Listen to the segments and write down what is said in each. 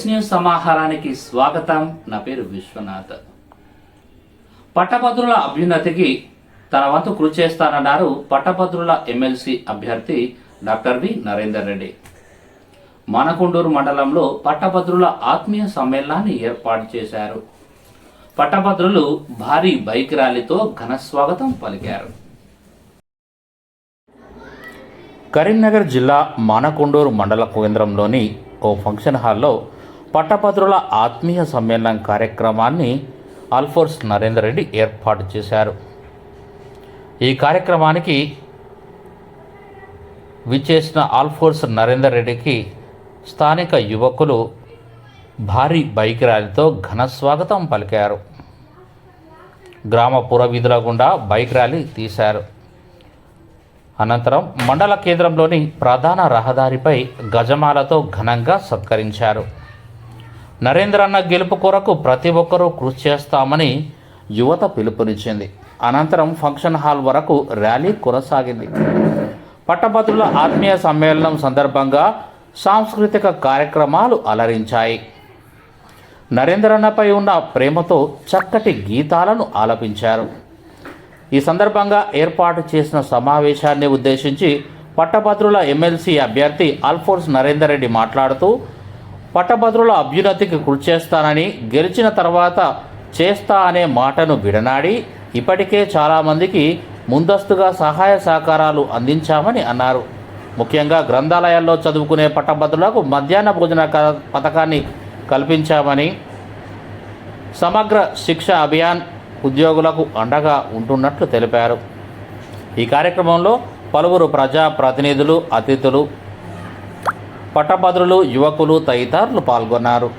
Yes news సమాహారానికి స్వాగతం. నా పేరు విశ్వనాథ్. పట్టభద్రుల అభ్యున్నతికి తన వంతు కృషి చేస్తానన్నారు పట్టభద్రుల ఎమ్మెల్సీ అభ్యర్థి డాక్టర్ వి. నరేందర్ రెడ్డి. మానకొండూరు మండలంలో పట్టభద్రుల ఆత్మీయ సమ్మేళనాన్ని ఏర్పాటు చేశారు. పట్టభద్రులు భారీ బైక్ ర్యాలీతో ఘన స్వాగతం పలికారు. కరీంనగర్ జిల్లా మానకొండూరు మండల కేంద్రంలోని ఓ ఫంక్షన్ హాల్లో పట్టభద్రుల ఆత్మీయ సమ్మేళనం కార్యక్రమాన్ని ఆల్ఫోర్స్ నరేందర్ రెడ్డి ఏర్పాటు చేశారు. ఈ కార్యక్రమానికి విచ్చేసిన ఆల్ఫోర్స్ నరేందర్ రెడ్డికి స్థానిక యువకులు భారీ బైక్ ర్యాలీతో ఘన స్వాగతం పలికారు. గ్రామ పురవీధుల గుండా బైక్ ర్యాలీ తీశారు. అనంతరం మండల కేంద్రంలోని ప్రధాన రహదారిపై గజమాలతో ఘనంగా సత్కరించారు. నరేంద్రన్న గెలుపు కొరకు ప్రతి ఒక్కరూ కృషి చేస్తామని యువత పిలుపునిచ్చింది. అనంతరం ఫంక్షన్ హాల్ వరకు ర్యాలీ కొనసాగింది. పట్టభద్రుల ఆత్మీయ సమ్మేళనం సందర్భంగా సాంస్కృతిక కార్యక్రమాలు అలరించాయి. నరేంద్రన్నపై ఉన్న ప్రేమతో చక్కటి గీతాలను ఆలపించారు. ఈ సందర్భంగా ఏర్పాటు చేసిన సమావేశాన్ని ఉద్దేశించి పట్టభద్రుల ఎమ్మెల్సీ అభ్యర్థి అల్ఫోర్స్ నరేందర్ రెడ్డి మాట్లాడుతూ పట్టభద్రుల అభ్యున్నతికి కృషి చేస్తానని గెలిచిన తర్వాత చేస్తా అనే మాటను విడనాడి ఇప్పటికే చాలామందికి ముందస్తుగా సహాయ సహకారాలు అందించామని అన్నారు. ముఖ్యంగా గ్రంథాలయాల్లో చదువుకునే పట్టభద్రులకు మధ్యాహ్న భోజన పథకాన్ని కల్పించామని సమగ్ర శిక్ష అభియాన్ ఉద్యోగులకు అండగా ఉంటున్నట్లు తెలిపారు. ఈ కార్యక్రమంలో పలువురు ప్రజా ప్రతినిధులు అతిథులు పట్టభద్రులు యువకులు తదితరులు పాల్గొన్నారు.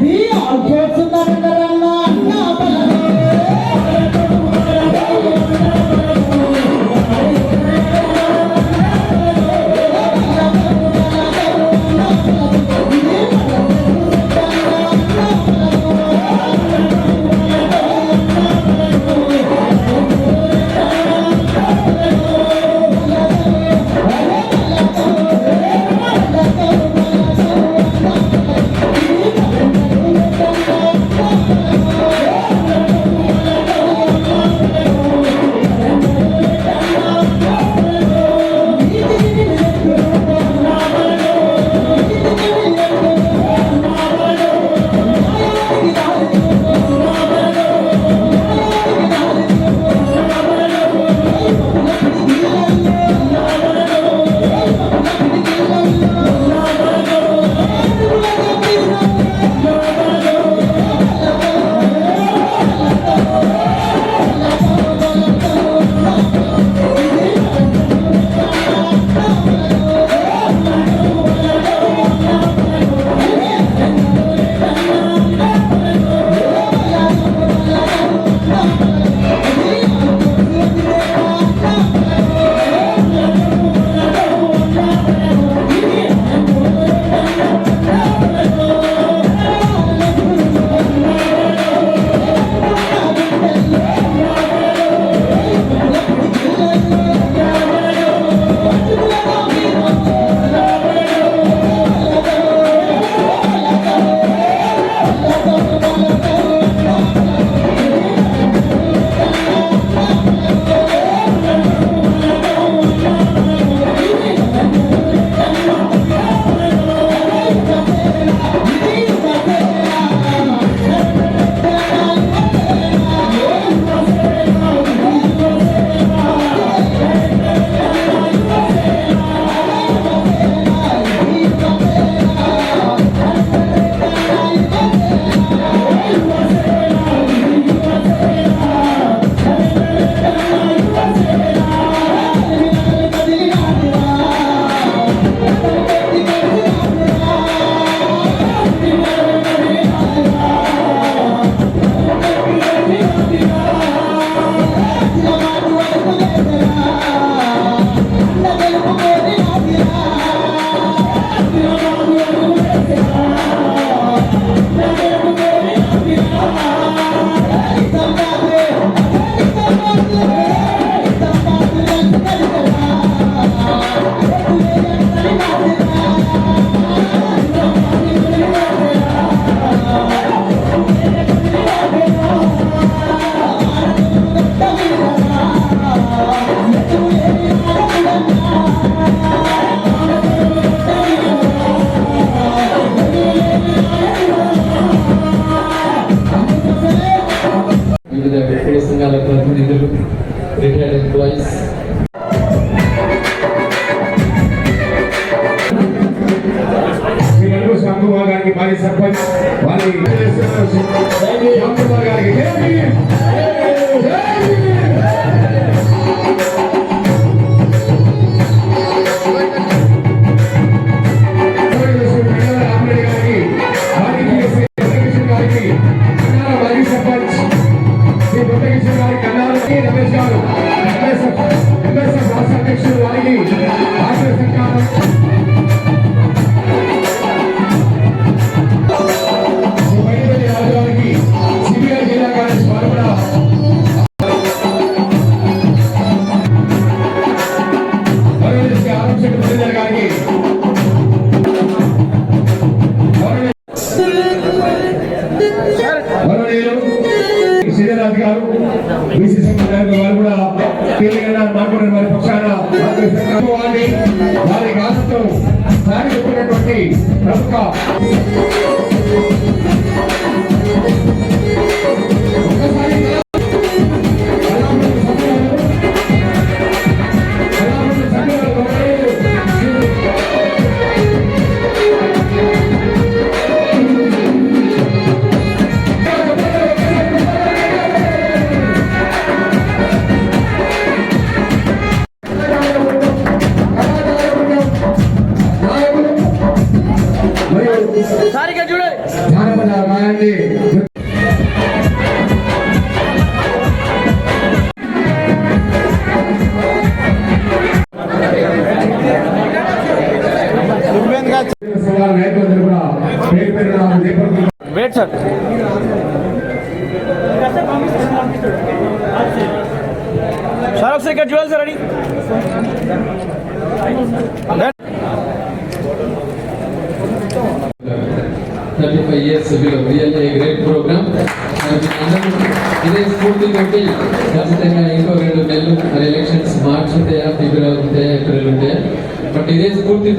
be our personality. వివిధ కుల సంఘాల ప్రతినిధులు రిటైర్డ్ ఎంప్లాయీస్ మరోనీయులు గారు బీసీ సంఘం వారు కూడా కీలకంగా మాట్లాడిన వారి పక్షాన ప్రముఖ వెయిట్ సార్ సార్ ఒకసారి ఇక్కడ చూడాలి sir ready thirty five years below real a great programme ఇదే స్ఫూర్తి తోటి ఖచ్చితంగా ఇంకో రెండు నెలలు మరి ఎలక్షన్స్ మార్చ్ ఉంటాయా ఫిబ్రవరి ఉంటాయా ఏప్రిల్ ఉంటాయా బట్ ఇదే స్ఫూర్తి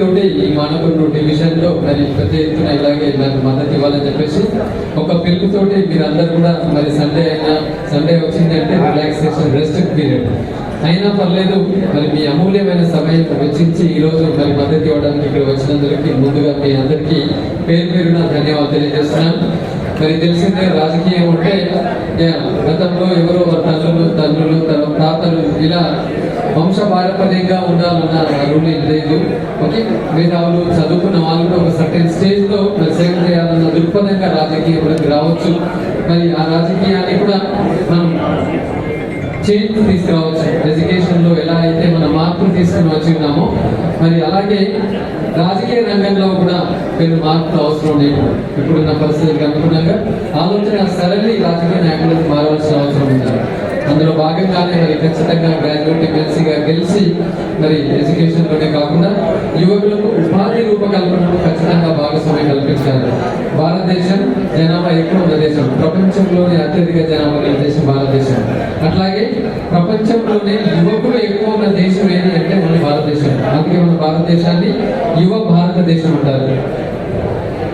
ఈ మానవుడు డివిజన్లో మరి పెద్ద ఎత్తున ఇలాగే నాకు మద్దతు ఇవ్వాలని చెప్పేసి ఒక పిలుపుతోటి మీరందరూ కూడా మరి సండే అయినా సండే వచ్చిందంటే రిలాక్సేషన్ రెస్ట్ పీరియడ్. అయినా పర్లేదు మరి మీ అమూల్యమైన సమయం వెచ్చించి ఈ రోజు మరి మద్దతు ఇవ్వడానికి ఇక్కడ వచ్చినందుకు ముందుగా మీ అందరికీ పేరు పేరున ధన్యవాదాలు తెలియజేస్తున్నాను. మరి తెలిసిందే రాజకీయం అంటే గతంలో ఎవరో తల్లులు తండ్రులు తన తాతలు ఇలా వంశ పారంపర్యంగా ఉండాలన్న రూలింగ్ లేదు ఓకే మేధావులు చదువుకున్న వాళ్ళు కూడా ఒక సర్టెన్ స్టేజ్లో మరి సేవ చేయాలన్న దృక్పథంగా రాజకీయంలోకి రావచ్చు. మరి ఆ రాజకీయాన్ని కూడా మనం చేంజ్ తీసుకురావచ్చు. ఎడ్యుకేషన్లో ఎలా అయితే మన మార్పులు తీసుకుని వచ్చి ఉన్నామో మరి అలాగే రాజకీయ రంగంలో కూడా కొన్ని మార్పులు అవసరం లేదు. ఇప్పుడున్న పరిస్థితులకు అనుగుణంగా ఆలోచన సరళి రాజకీయ నాయకులకు మారవలసిన అవసరం ఉంది అందులో భాగంగానే మరి ఖచ్చితంగా గ్రాడ్యుయేట్ ఎమ్మెల్సీగా గెలిచి మరి ఎడ్యుకేషన్లోనే కాకుండా యువకులకు ఉపాధి రూపకల్పనకు ఖచ్చితంగా భాగస్వామ్యం కల్పించాలి. భారతదేశం జనాభా ఎక్కువ ఉన్న దేశం. ప్రపంచంలోనే అత్యధిక జనాభా గల దేశం భారతదేశం. అట్లాగే ప్రపంచంలోనే యువకులు ఎక్కువ ఉన్న దేశం ఏది అంటే మన భారతదేశం. అందుకే మన భారతదేశాన్ని యువ భారతదేశం అంటారు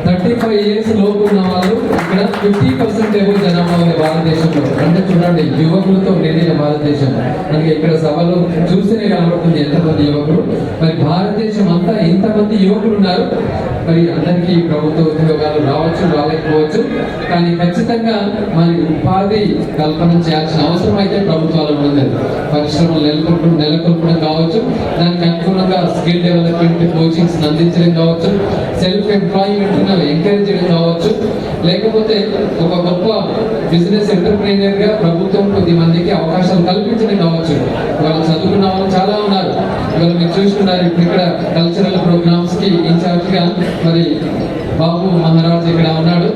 థర్టీ ఫైవ్ ఇయర్స్ లోపు ఉన్న వాళ్ళు ఇక్కడ ఫిఫ్టీ పర్సెంట్ ఏవో జనాభా ఉంది భారతదేశంలో అంటే చూడండి యువకులతో నిండిన భారతదేశం. మనకి ఇక్కడ సభలో చూస్తేనే కనబడుతుంది ఎంతమంది యువకులు. మరి భారతదేశం అంతా ఇంతమంది యువకులు ఉన్నారు. మరి అందరికీ ప్రభుత్వ ఉద్యోగాలు రావచ్చు రాలేకపోవచ్చు. కానీ ఖచ్చితంగా మరి ఉపాధి కల్పన చేయాల్సిన అవసరం అయితే ప్రభుత్వాలు ఉంది పరిశ్రమలు నెలకొల్పడం నెలకొల్పడం కావచ్చు. దానికి అనుగుణంగా స్కిల్ డెవలప్మెంట్ కోచింగ్స్ అందించడం కావచ్చు. సెల్ఫ్ ఎంప్లాయ్మెంట్ ఎంకరేజ్ చేయడం కావచ్చు లేకపోతే ఒక గొప్ప బిజినెస్ ఎంటర్ప్రీనియర్గా ప్రభుత్వం కొద్ది మందికి అవకాశాలు కల్పించడం కావచ్చు. వాళ్ళు చదువుకున్న వాళ్ళు చాలా ఉన్నారు. ఇవాళ మీరు చూస్తున్నారు ఇప్పుడు ఇక్కడ కల్చరల్ ప్రోగ్రామ్స్కి మరి బాబు మహారాజ్ ఇక్కడ ఉన్నాడు.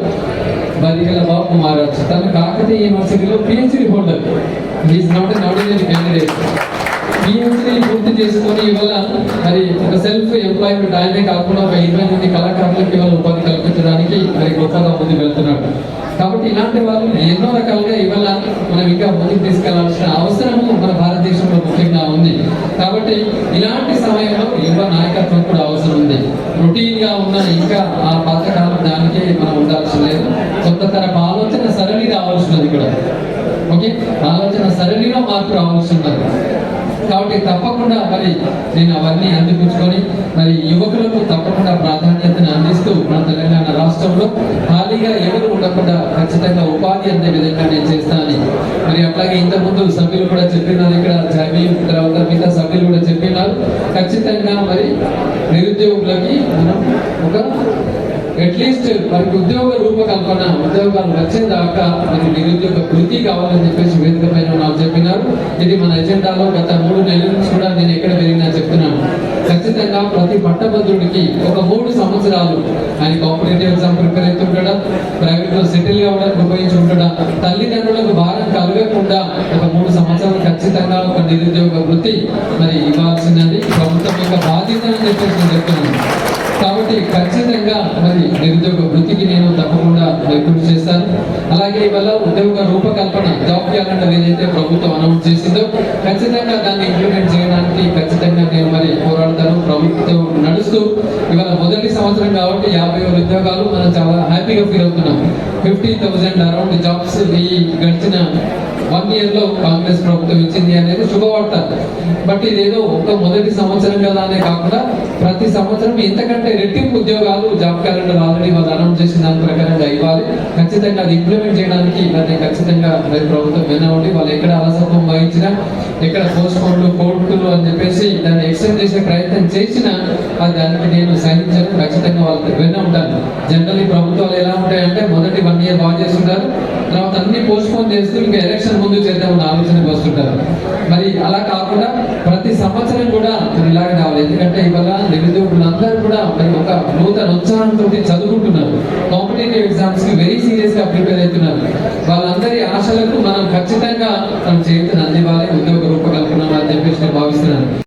బదిగల బాబు మహారాజ్. తను కాకతీయ యూనివర్సిటీలో PhD holder is not an ordinary candidate PhD పూర్తి చేసుకొని ఇవాళ మరి ఒక సెల్ఫ్ ఎంప్లాయ్మెంట్ ఆయనే కాకుండా ఒక ఇరవై మంది కళాకారులకు ఇవాళ ఉపాధి కల్పించడానికి మరి గొప్పగా ముందుకు వెళ్తున్నాడు కాబట్టి ఇలాంటి వాళ్ళు ఎన్నో రకాలుగా ఇవాళ మనం ఇంకా ముందుకు తీసుకెళ్ళాల్సిన అవసరము మన భారతదేశంలో ముఖ్యంగా ఉంది. కాబట్టి ఇలాంటి సమయంలో యువ నాయకత్వం కూడా అవసరం ఉంది. రొటీన్గా ఉన్న ఇంకా ఆ పాతకాలం దానికే మనం ఉండాల్సిన లేదు. కొత్త తరపు ఆలోచన సరళి రావాల్సినది ఇక్కడ. ఓకే? ఆలోచన సరళిలో మార్పు రావాల్సి ఉన్నది కాబట్టి తప్పకుండా మరి నేను అవన్నీ అందిపుచ్చుకొని మరి యువకులకు తప్పకుండా ప్రాధాన్యతను అందిస్తూ మన తెలంగాణ రాష్ట్రంలో ఖాళీగా ఎవరు ఉండకుండా ఖచ్చితంగా ఉపాధి అందే విధంగా నేను చేస్తానని. మరి అట్లాగే ఇంతకుముందు సభ్యులు కూడా చెప్పినారు ఇక్కడ జాబీ తర్వాత మిగతా సభ్యులు కూడా చెప్పినారు. ఖచ్చితంగా మరి నిరుద్యోగులకి మనం ఒక అట్లీస్ట్ మనకి ఉద్యోగ రూపకల్పన ఉద్యోగాలు వచ్చేదాకా మనకి నిరుద్యోగ వృత్తి కావాలని చెప్పేసి వేదిక పైన నాకు చెప్పినారు. ఇది మన ఎజెండాలో గత మూడు నెలల నుంచి కూడా నేను ఎక్కడ పెరిగినా చెప్తున్నాను. ఖచ్చితంగా ప్రతి పట్టభద్రుడికి ఒక మూడు సంవత్సరాలు ఆయన కాంపిటేటివ్ ఎగ్జామ్ ప్రిపేర్ అవుతుంటాడా ప్రైవేట్లో సెటిల్ కావడానికి ఉపయోగించుకుంటాడా తల్లిదండ్రులకు భారం కలగకుండా ఒక మూడు సంవత్సరాలు ఖచ్చితంగా ఒక నిరుద్యోగ వృత్తి మరి ఇవ్వాల్సిందని ప్రభుత్వం యొక్క బాధ్యత అని చెప్పేసి నేను చెప్తున్నాను. కాబట్టి ఖచ్చితంగా మరి నిరుద్యోగ వృత్తికి నేను తప్పకుండా మరి కృషి చేస్తాను. అలాగే ఇవాళ ఉద్యోగ రూపకల్పన జాబ్ క్యాలెండర్ ఏదైతే ప్రభుత్వం అనౌన్స్ చేసిందో ఖచ్చితంగా దాన్ని ఇంప్లిమెంట్ చేయడానికి ఖచ్చితంగా నేను మరి పోరాడతాను. ప్రభుత్వం నడుస్తూ ఇవాళ మొదటి సంవత్సరం కాబట్టి యాభై వేల ఉద్యోగాలు మనం చాలా హ్యాపీగా ఫీల్ అవుతున్నాం. ఫిఫ్టీ థౌజండ్ అరౌండ్ జాబ్స్ ఈ గడిచిన వన్ ఇయర్లో కాంగ్రెస్ ప్రభుత్వం ఇచ్చింది అనేది శుభవార్త. బట్ ఇదేదో ఒక మొదటి సంవత్సరం కదా అనే కాకుండా ప్రతి సంవత్సరం ఎంతకంటే రెట్టింపు ఉద్యోగాలు జాబ్ క్యాలెండర్ ఆల్రెడీ వాళ్ళు అనౌన్స్ చేసిన దాని ప్రకారంగా ఇవ్వాలి. ఖచ్చితంగా అది ఇంప్లిమెంట్ చేయడానికి దాన్ని ఖచ్చితంగా మరి ప్రభుత్వం వినవండి వాళ్ళు ఎక్కడ అలసత్వం వహించినా ఎక్కడ పోస్ట్ కోర్టులు అని చెప్పేసి దాన్ని ఎక్స్టెండ్ చేసే ప్రయత్నం చేసినా అది దానికి నేను సహించను. ఖచ్చితంగా వాళ్ళు విన్న ఉంటారు. జనరల్లీ ప్రభుత్వాలు ఎలా ఉంటాయంటే మొదటి వన్ ఇయర్ బాగా చేస్తుంటారు. తర్వాత అన్ని పోస్ట్ పోన్ చేస్తూ ఇంకా ఎలక్షన్ ముందు చేద్దామని ఆలోచనకు వస్తుంటారు. మరి అలా కాకుండా ప్రతి సంవత్సరం కూడా ఇలాగే రావాలి. ఎందుకంటే ఇవాళ నిరుద్యోగులందరూ కూడా మరి ఒక నూతన ఉత్సాహంతో చదువుకుంటున్నారు. కాంపిటేటివ్ ఎగ్జామ్స్కి వెరీ సీరియస్గా ప్రిపేర్ అవుతున్నారు. వాళ్ళందరి ఆశలకు మనం ఖచ్చితంగా మనం చేతులు అందివ్వాలి ఉద్యోగ రూపకల్పన భావిస్తున్నాను.